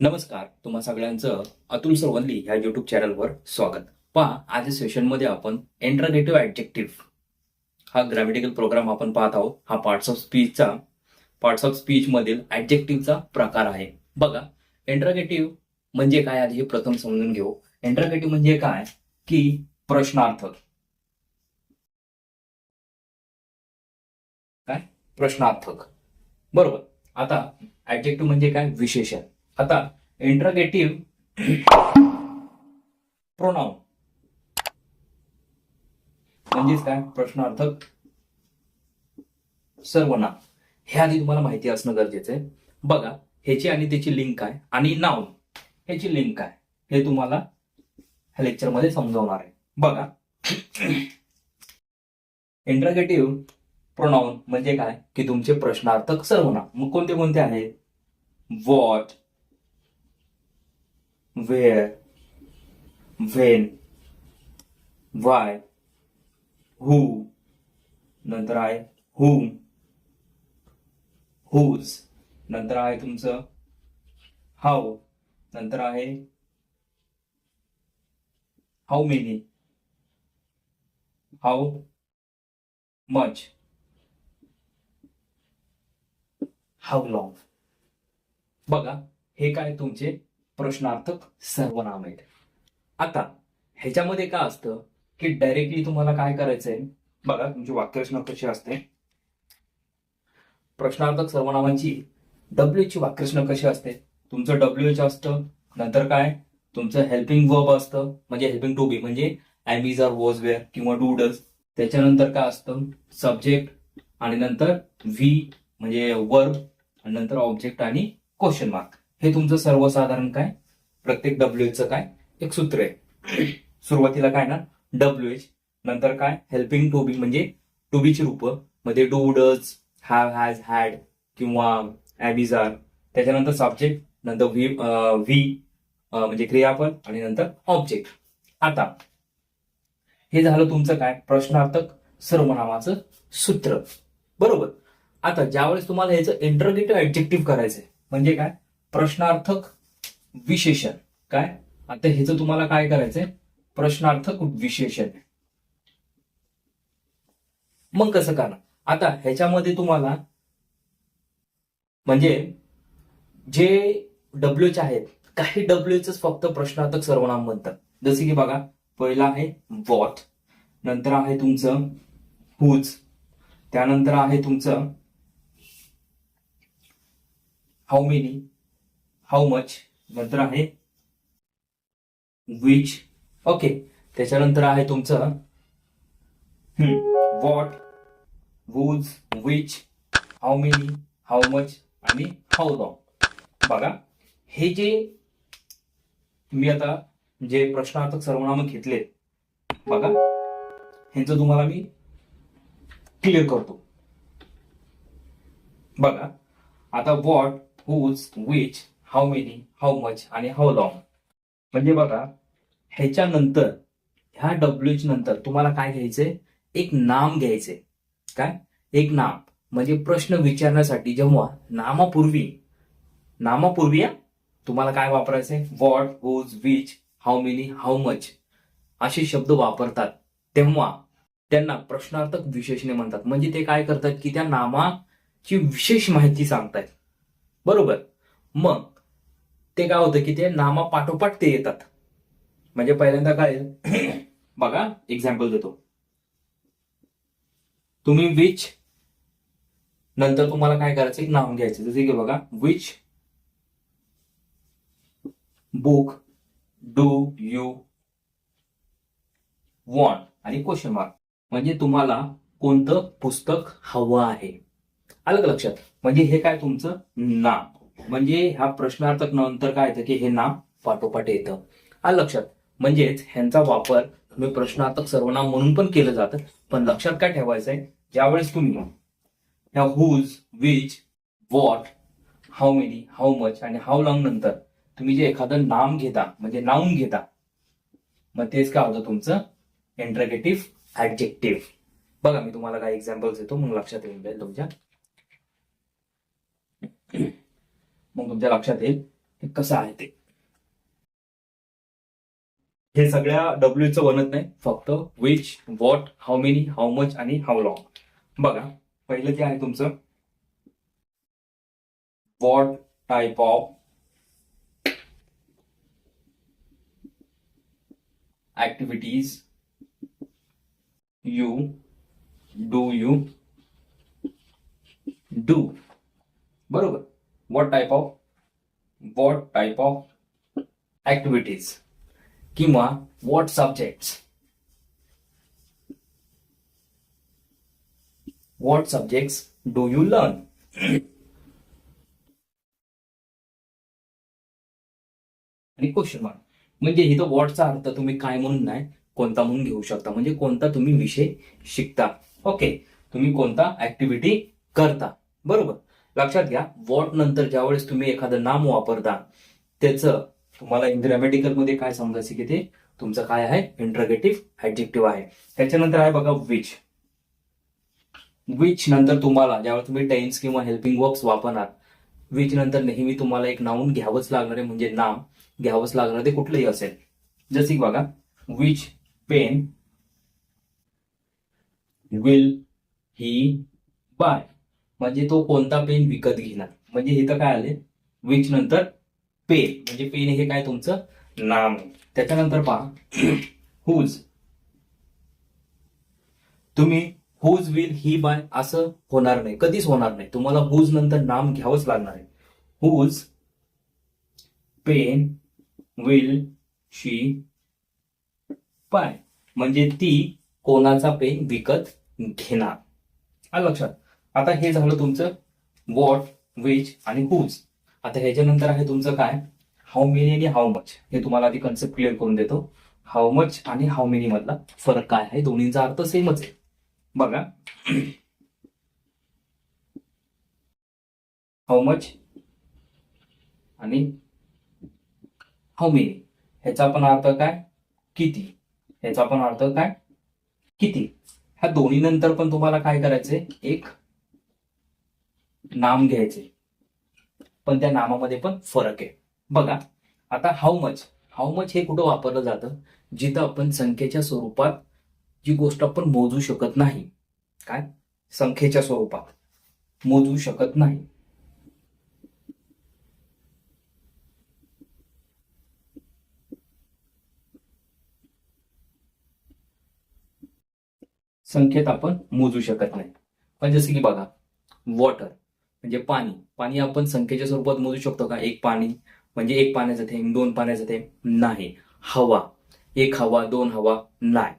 नमस्कार तुम्हा सगळ्यांचं अतुल सरवंली ह्या युट्यूब चॅनलवर स्वागत. पहा आजच्या सेशनमध्ये आपण एंट्रागेटिव्ह ऍडजेक्टिव्ह हा ग्रॅमेटिकल प्रोग्राम आपण पाहत आहोत. हा पार्ट्स ऑफ स्पीचचा पार्ट्स ऑफ स्पीच मधील ऍडजेक्टिव्हचा प्रकार आहे. बघा एंट्रागेटिव्ह म्हणजे काय? आधी हे प्रथम समजून घेऊ. एंट्रागेटिव्ह म्हणजे काय? की प्रश्नार्थक काय? प्रश्नार्थक. बरोबर. आता ऍडजेक्टिव्ह म्हणजे काय? विशेषण. आता इंट्रागेटिव्ह प्रोनाउन म्हणजेच काय? प्रश्नार्थक सर्वनाम. हे आधी तुम्हाला माहिती असणं गरजेचं आहे. बघा ह्याची आणि त्याची लिंक काय आणि नाव ह्याची लिंक काय हे तुम्हाला ह्या लेक्चरमध्ये समजवणार आहे. बघा. इंट्रागेटिव्ह प्रोनाउन म्हणजे काय? की तुमचे प्रश्नार्थक सर्वनाम. मग कोणते कोणते आहेत? What where, when, why, who, नंतर आहे whom, whose, नंतर आहे तुमचं how, नंतर आहे how many, how much, how long. बघा हे काय तुमचे प्रश्नार्थक सर्वनाम आहेत. आता ह्याच्यामध्ये काय असतं की डायरेक्टली तुम्हाला काय करायचंय? बघा तुमची वाक्यरचना कशी असते? प्रश्नार्थक सर्वनामांची डब्ल्यू ची वाक्यरचना कशी असते? तुमचं डब्ल्यू एच असतं नंतर काय? तुमचं हेल्पिंग वर्ब असतं म्हणजे हेल्पिंग टू बी म्हणजे am is are was were किंवा डूडल्स त्याच्यानंतर काय असतं? सब्जेक्ट आणि नंतर व्ही म्हणजे वर्ब आणि नंतर ऑब्जेक्ट आणि क्वेश्चन मार्क हे तुमचं सर्वसाधारण काय? प्रत्येक डब्ल्यू च काय? एक सूत्र आहे. सुरुवातीला काय ना? डब्ल्यू एच नंतर काय? हेल्पिंग टू बी म्हणजे टू बीची रूप. मध्ये do does have has had किंवा ॲबीज आर त्याच्यानंतर सब्जेक्ट नंतर व्ही व्ही म्हणजे क्रियापद आणि नंतर ऑब्जेक्ट आता हे झालं तुमचं काय? प्रश्नार्थक सर्वनामाचं सूत्र. बरोबर? आता ज्यावेळेस तुम्हाला ह्याचं इंटरगेटिव्ह ऍब्जेक्टिव्ह करायचंय म्हणजे काय? प्रश्नार्थक विशेषण. काय? आता ह्याचं तुम्हाला काय करायचंय? प्रश्नार्थक विशेषण. मग कसं करणार? आता ह्याच्यामध्ये तुम्हाला म्हणजे जे डब्ल्यूच आहेत काही डब्ल्यूच फक्त प्रश्नार्थक सर्वनाम म्हणतात. जसे की बघा पहिला आहे वॉट नंतर आहे तुमचं हुज त्यानंतर आहे तुमचं हाऊ मेनी हाऊ मच नंतर आहे विच ओके त्याच्यानंतर आहे तुमचं what whose which how many how much आणि हाऊ लॉंग बघा हे जे मी आता जे प्रश्नार्थक सर्वनाम घेतले बघा ह्यांचं तुम्हाला मी क्लिअर करतो. बघा आता what whose which how many how much आणि हाऊ लॉंग. म्हणजे बघा ह्याच्यानंतर ह्या डब्ल्यूच नंतर तुम्हाला काय घ्यायचंय? एक नाम घ्यायचंय. काय? एक नाम. म्हणजे प्रश्न विचारण्यासाठी जेव्हा नामापूर्वी नामापूर्वी हा, तुम्हाला काय वापरायचंय? What whose which how many how much असे शब्द वापरतात. तेव्हा त्यांना प्रश्नार्थक विशेषणे म्हणतात. म्हणजे ते काय करतात की त्या नामाची विशेष माहिती सांगतायत. बरोबर? मग ते काय होतं की ते नामा पाठोपाठ ते येतात. म्हणजे पहिल्यांदा काय बघा एक्झाम्पल देतो. तुम्ही विच नंतर तुम्हाला काय करायचं? एक नाव घ्यायचं. जसे की बघा which book do you want आणि क्वेश्चन मार्क म्हणजे तुम्हाला कोणतं पुस्तक हवं आहे? आलं का लक्षात. म्हणजे हे काय तुमचं नाम म्हणजे ह्या प्रश्नार्थक नंतर काय येतं की हे नाम पाठोपाठ येतं. हा लक्षात. म्हणजेच ह्यांचा वापर तुम्ही प्रश्नार्थक सर्वनाम म्हणून पण केलं जातं पण लक्षात काय ठेवायचंय? ज्यावेळेस तुम्ही ह्या whose which what how many how much आणि हाऊ लॉंग नंतर तुम्ही जे एखादं नाम घेता म्हणजे नाऊन घेता मग तेच काय होतं तुमचं? इंटरगेटिव्ह ऍडजेक्टिव्ह बघा मी तुम्हाला काही एक्झाम्पल्स देतो मग लक्षात येऊन जाईल तुमच्या मग तुमच्या लक्षात येईल हे कसं आहे ते. हे सगळ्या डब्ल्यूचं बनत नाही फक्त which what how many how much आणि हाऊ लॉंग बघा पहिलं जे आहे तुमचं. What type of activities you do you do बरोबर. What type of what type of activities किंवा what subjects? What subjects do you learn आणि क्वेश्चन मार्क म्हणजे इथं वॉटचा अर्थ तुम्ही काय म्हणून नाही कोणता म्हणून घेऊ शकता. म्हणजे कोणता तुम्ही विषय शिकता. ओके तुम्ही कोणता ऍक्टिव्हिटी करता. बरोबर? लक्षात घ्या वॉट नंतर ज्यावेळेस तुम्ही एखादं नाम वापरता त्याचं तुम्हाला ग्रॅमॅटिकलमध्ये काय समजायचं की ते तुमचं काय आहे? इंटरगेटिव्ह ऍडजेक्टिव्ह आहे. त्याच्यानंतर आहे बघा विच विच नंतर तुम्हाला ज्यावेळेस तुम्ही टेन्स किंवा हेल्पिंग वर्क्स वापरणार विच नंतर नेहमी तुम्हाला एक नाऊन घ्यावंच लागणार आहे म्हणजे नाम घ्यावंच लागणार ते कुठलंही असेल. जसे की बघा which pen will he buy म्हणजे तो कोणता पेन विकत घेणार? म्हणजे इथं काय आले? विच नंतर पेन म्हणजे पेन हे काय तुमचं? नाम. त्याच्यानंतर पहा. हुज तुम्ही हुज विल ही बाय असं होणार नाही. कधीच होणार नाही. तुम्हाला हुज नंतर नाम घ्यावंच लागणार आहे. Whose pen will she buy म्हणजे ती कोणाचा पेन विकत घेणार? लक्षात? आता हे झालं तुमचं वॉट विच आणि हुज आता ह्याच्यानंतर आहे तुमचं काय? हाऊ मेनी आणि हाऊ मच हे तुम्हाला आधी कन्सेप्ट क्लिअर करून देतो. हाऊ मच आणि हाऊ मेनी मधला फरक काय आहे? दोन्हीचा अर्थ सेमच आहे. बघा. हाऊ मच आणि हाऊ मेनी ह्याचा पण अर्थ काय? किती. ह्याचा पण अर्थ काय? किती. ह्या दोन्ही नंतर पण तुम्हाला काय करायचंय? एक नाम घ्यायचे. पण त्या नामामध्ये पण फरक आहे. बघा आता हाऊ मच हाऊ मच हे कुठं वापरलं जातं? जिथं आपण संख्येच्या स्वरूपात जी गोष्ट आपण मोजू शकत नाही. काय? संख्येच्या स्वरूपात. मोजू शकत नाही. संख्येत आपण मोजू शकत नाही. पण जसं की बघा वॉटर म्हणजे पाणी. पाणी आपण संख्येच्या स्वरूपात मोजू शकतो का? एक पाणी म्हणजे एक पाण्याचा थेंब दोन पाण्याचा थेंब नाही. हवा. एक हवा दोन हवा नाही.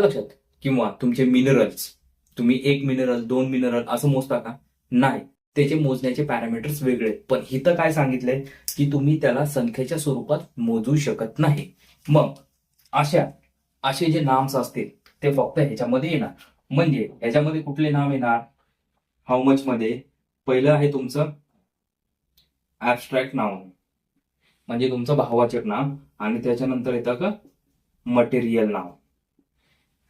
लक्षात. किंवा तुमचे मिनरल्स तुम्ही एक मिनरल दोन मिनरल असं मोजता का? नाही. त्याचे मोजण्याचे पॅरामीटर्स वेगळे. आहेत. पण इथं काय सांगितलंय? की तुम्ही त्याला संख्येच्या स्वरूपात मोजू शकत नाही. मग अशा असे जे नाम्स असतील ते फक्त ह्याच्यामध्ये येणार. म्हणजे ह्याच्यामध्ये कुठले नाम येणार? हाऊ मच मध्ये? पहिलं आहे तुमचं ऍबस्ट्रॅक्ट नाव म्हणजे तुमचं भावाचक नाव आणि त्याच्यानंतर येतं का मटेरियल नाव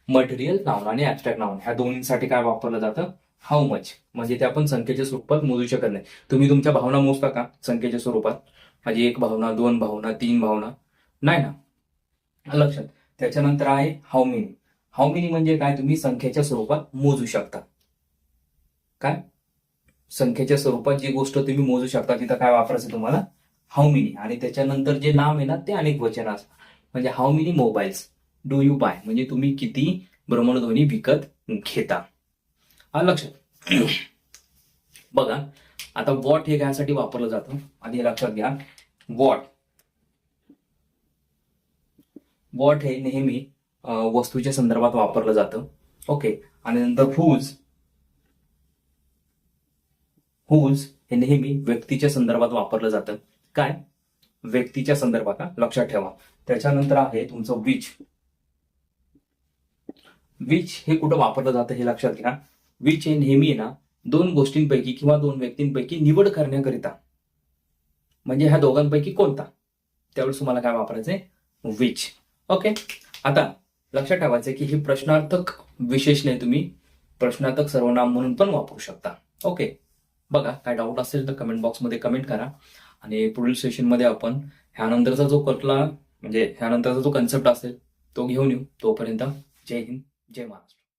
मटेरियल नाव आणि ऍबस्ट्रॅक्ट नाव ह्या दोन्हीसाठी काय वापरलं जातं? हाऊ मच म्हणजे ते आपण संख्येच्या स्वरूपात मोजू शकत नाही. तुम्ही तुमच्या भावना मोजता का संख्येच्या स्वरूपात? म्हणजे एक भावना दोन भावना तीन भावना? नाही ना? लक्षात. त्याच्यानंतर आहे हाऊ मेनी हाऊ मेनी म्हणजे काय? तुम्ही संख्येच्या स्वरूपात मोजू शकता. काय? संख्येच्या स्वरूपात जी गोष्ट तुम्ही मोजू शकता तिथं काय वापरायचं तुम्हाला? हाऊ मेनी आणि त्याच्यानंतर जे नाव आहे ना ते अनेक वचन असतात. म्हणजे how many mobiles do you buy म्हणजे तुम्ही किती भ्रमणध्वनी विकत घेता? हा लक्षात बघा आता वॉट हे घ्यायसाठी वापरलं जातं. आधी हे लक्षात घ्या. वॉट वॉट हे नेहमी वस्तूच्या संदर्भात वापरलं जातं. ओके आणि नंतर हुज हुज हे नेहमी व्यक्तीच्या संदर्भात वापरलं जातं. काय? व्यक्तीच्या संदर्भात लक्षात ठेवा. त्याच्यानंतर आहे तुमचं विच विच हे कुठं वापरलं जातं हे लक्षात घ्या. विच हे नेहमी ना दोन गोष्टींपैकी किंवा दोन व्यक्तींपैकी निवड करण्याकरिता. म्हणजे ह्या दोघांपैकी कोणता? त्यावेळेस तुम्हाला काय वापरायचंय? विच ओके आता लक्षात ठेवायचं की हे प्रश्नार्थक विशेषणे तुम्ही प्रश्नार्थक सर्वनाम म्हणून पण वापरू शकता. ओके बघा काय डाऊट असेल तर कमेंट बॉक्समध्ये कमेंट करा. आणि पुढील सेशनमध्ये आपण ह्यानंतरचा जो कटला म्हणजे ह्यानंतरचा जो कन्सेप्ट असेल तो घेऊन येऊ. तोपर्यंत जय हिंद जय महाराष्ट्र.